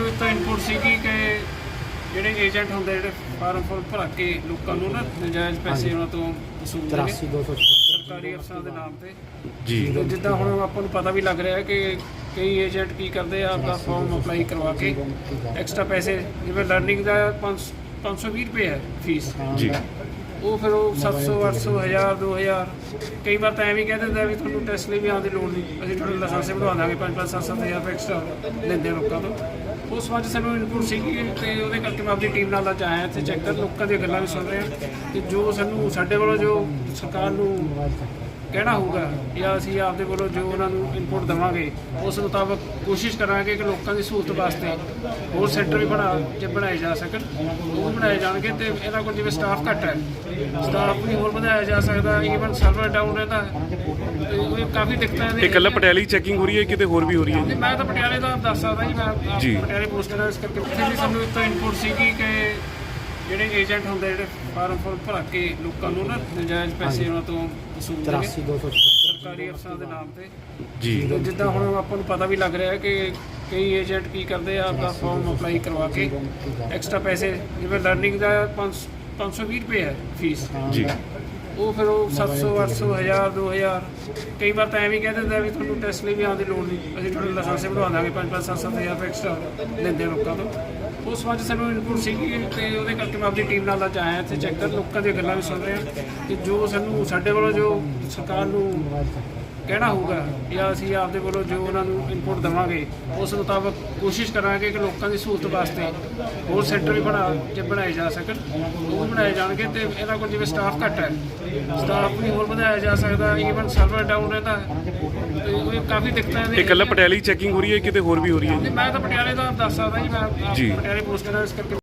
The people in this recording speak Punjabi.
ਸਾਨੂੰ ਇੱਕ ਤਾਂ ਇਨਪੁਟ ਸੀਗੀ ਕਿ ਜਿਹੜੇ ਏਜੰਟ ਹੁੰਦੇ ਜਿਹੜੇ ਫਾਰਮ ਫੁੱਲ ਭਰ ਕੇ ਲੋਕਾਂ ਨੂੰ ਨਾ ਨਜਾਇਜ਼ ਪੈਸੇ ਉਹਨਾਂ ਤੋਂ ਵਸੂਲਦੇ ਨੇ 83276 ਸਰਕਾਰੀ ਅਫਸਰਾਂ ਦੇ ਨਾਮ ਤੇ। ਜੀ। ਤੇ ਜਿੱਦਾਂ ਹੁਣ ਆਪਾਂ ਨੂੰ ਪਤਾ ਵੀ ਲੱਗ ਰਿਹਾ ਹੈ ਕਿ ਕਈ ਏਜੰਟ ਕੀ ਕਰਦੇ ਆ ਆਪਦਾ ਫਾਰਮ ਅਪਲਾਈ ਕਰਵਾ ਕੇ ਐਕਸਟਰਾ ਪੈਸੇ ਜਿਵੇਂ ਲਰਨਿੰਗ ਦਾ 5 520 ਰੁਪਏ ਹੈ ਫੀਸ ਜੀ। ਉਹ ਫਿਰ ਉਹ 700 800 1000 2000 ਕਈ ਵਾਰ ਤਾਂ ਐਵੇਂ ਕਹਿ ਦਿੰਦਾ ਵੀ ਤੁਹਾਨੂੰ ਟੈਸਟ ਲਈ ਵੀ ਆਉਣ ਦੀ ਲੋੜ ਨਹੀਂ। ਅਸੀਂ ਤੁਹਾਡਾ ਲਾਇਸੈਂਸ ਵਧਵਾ ਦਾਂਗੇ 5 5 7 7000 ਰੁਪਏ ਐਕਸਟਰਾ ਲੈਂਦੇ ਲੋਕਾਂ ਤੋਂ। ਉਸ ਵਾਰ ਸਾਨੂੰ ਇਨਪੁਟ ਸੀਗੀ ਤੇ ਉਹਦੇ ਕਰਕੇ ਮੈਂ ਆਪਣੀ ਟੀਮ ਨਾਲ ਅੱਜ ਆਇਆ ਇੱਥੇ ਚੈੱਕ ਕਰ ਲੋਕਾਂ ਦੀਆਂ ਗੱਲਾਂ ਵੀ ਸੁਣ ਰਿਹਾ ਤੇ ਜੋ ਸਾਨੂੰ ਸਾਡੇ ਵੱਲੋਂ ਜੋ ਸਰਕਾਰ ਨੂੰ ਕਹਿਣਾ ਹੋਊਗਾ ਜਾਂ ਅਸੀਂ ਆਪਦੇ ਵੱਲੋਂ ਜੋ ਉਹਨਾਂ ਨੂੰ ਇਨਪੁਟ ਦੇਵਾਂਗੇ, ਉਸ ਮੁਤਾਬਕ ਕੋਸ਼ਿਸ਼ ਕਰਾਂਗੇ ਕਿ ਲੋਕਾਂ ਦੀ ਸਹੂਲਤ ਵਾਸਤੇ ਹੋਰ ਸੈਂਟਰ ਵੀ ਬਣਾ ਜੇ ਬਣਾਏ ਜਾ ਸਕਣ, ਉਹ ਬਣਾਏ ਜਾਣਗੇ ਤੇ ਇਹਨਾਂ ਕੋਲ ਜਿਵੇਂ ਸਟਾਫ ਘੱਟ ਹੈ ਸਟਾਫ ਵੀ ਹੋਰ ਵਧਾਇਆ ਜਾ ਸਕਦਾ ਈਵਨ ਸਰਵਰ ਡਾਊਨ ਰਹਿੰਦਾ। ਤੇ ਉਹ ਕਾਫੀ ਦਿੱਕਤਾਂ ਨੇ ਇਹ ਕੱਲਾ ਪਟਿਆਲੇ ਚੈਕਿੰਗ ਹੋ ਰਹੀ ਹੈ ਕਿਤੇ ਹੋਰ ਵੀ ਹੋ ਰਹੀ ਹੈ ਮੈਂ ਤਾਂ ਪਟਿਆਲੇ ਦਾ ਦੱਸ ਸਕਦਾ ਜੀ ਮੈਂ ਆਪ। ਪਟਿਆਲੇ ਪੋਸਟ ਕਰਾਂ ਇਸ ਕਰਕੇ ਉੱਥੇ ਵੀ ਸਾਨੂੰ ਇੱਕ ਇਨਪੁਟ ਸੀਗੀ ਕਿ ਜਿਹੜੇ ਏਜੰਟ ਹੁੰਦੇ ਜਿਹੜੇ ਫਾਰਮ ਫੁੱਲ ਭਰ ਕੇ ਲੋਕਾਂ ਨੂੰ ਨਾ ਨਜਾਇਜ਼ ਪੈਸੇ ਉਹਨਾਂ ਤੋਂ ਵਸੂਲਦੇ ਨੇ 83276 ਸਰਕਾਰੀ ਅਫਸਰਾਂ ਦੇ ਨਾਮ ਤੇ। ਜੀ। ਜਿੱਦਾਂ ਹੁਣ ਆਪਾਂ ਨੂੰ ਪਤਾ ਵੀ ਲੱਗ ਰਿਹਾ ਹੈ ਕਿ ਕਈ ਏਜੰਟ ਕੀ ਕਰਦੇ ਆ ਆਪਦਾ ਫਾਰਮ ਅਪਲਾਈ ਕਰਵਾ ਕੇ ਐਕਸਟਰਾ ਪੈਸੇ ਜਿਵੇਂ ਲਰਨਿੰਗ ਦਾ 5 520 ਰੁਪਏ ਹੈ ਫੀਸ ਜੀ। ਉਹ ਫਿਰ ਉਹ 700 800 1000 2000 ਕਈ ਵਾਰ ਤਾਂ ਐਵੇਂ ਕਹਿ ਦਿੰਦਾ ਵੀ ਤੁਹਾਨੂੰ ਟੈਸਟ ਲਈ ਵੀ ਆਉਣ ਦੀ ਲੋੜ ਨਹੀਂ। ਅਸੀਂ ਤੁਹਾਡਾ ਲਾਇਸੈਂਸ ਵਧਵਾ ਦਾਂਗੇ 5 5 7 7000 ਰੁਪਏ ਐਕਸਟਰਾ ਲੈਂਦੇ ਲੋਕਾਂ ਤੋਂ। ਉਸ ਵਾਰ ਸਾਨੂੰ ਇਨਪੁਟ ਸੀਗੀ ਤੇ ਉਹਦੇ ਕਰਕੇ ਮੈਂ ਆਪਣੀ ਟੀਮ ਨਾਲ ਅੱਜ ਆਇਆ ਇੱਥੇ ਚੈੱਕ ਕਰ ਲੋਕਾਂ ਦੀਆਂ ਗੱਲਾਂ ਵੀ ਸੁਣ ਰਿਹਾ। ਤੇ ਜੋ ਸਾਨੂੰ ਸਾਡੇ ਵੱਲੋਂ ਜੋ ਸਰਕਾਰ ਨੂੰ ਕਹਿਣਾ ਹੋਊਗਾ ਜਾਂ ਅਸੀਂ ਆਪਦੇ ਵੱਲੋਂ ਜੋ ਉਹਨਾਂ ਨੂੰ ਇਨਪੁਟ ਦੇਵਾਂਗੇ ਉਸ ਮੁਤਾਬਕ ਕੋਸ਼ਿਸ਼ ਕਰਾਂਗੇ ਕਿ ਲੋਕਾਂ ਦੀ ਸਹੂਲਤ ਵਾਸਤੇ ਹੋਰ ਸੈਂਟਰ ਵੀ ਬਣਾ ਜੇ ਬਣਾਏ ਜਾ ਸਕਣ। ਉਹ ਬਣਾਏ ਜਾਣਗੇ ਤੇ ਇਹਨਾਂ ਕੋਲ ਜਿਵੇਂ ਸਟਾਫ ਘੱਟ ਹੈ ਸਟਾਫ ਵੀ ਹੋਰ ਵਧਾਇਆ ਜਾ ਸਕਦਾ ਈਵਨ ਸਰਵਰ ਡਾਊਨ ਰਹਿੰਦਾ ਤੇ ਉਹ ਕਾਫੀ ਦਿੱਕਤਾਂ ਨੇ। ਇਹ ਕੱਲਾ ਪਟਿਆਲੇ ਚੈਕਿੰਗ ਹੋ ਰਹੀ ਹੈ ਕਿਤੇ ਹੋਰ ਵੀ ਹੋ ਰਹੀ ਹੈ? ਮੈਂ ਤਾਂ ਪਟਿਆਲੇ ਦਾ ਦੱਸ ਸਕਦਾ ਜੀ ਮੈਂ। ਪਟਿਆਲੇ ਪੋਸਟ ਕਰਾਂ ਇਸ ਕਰਕੇ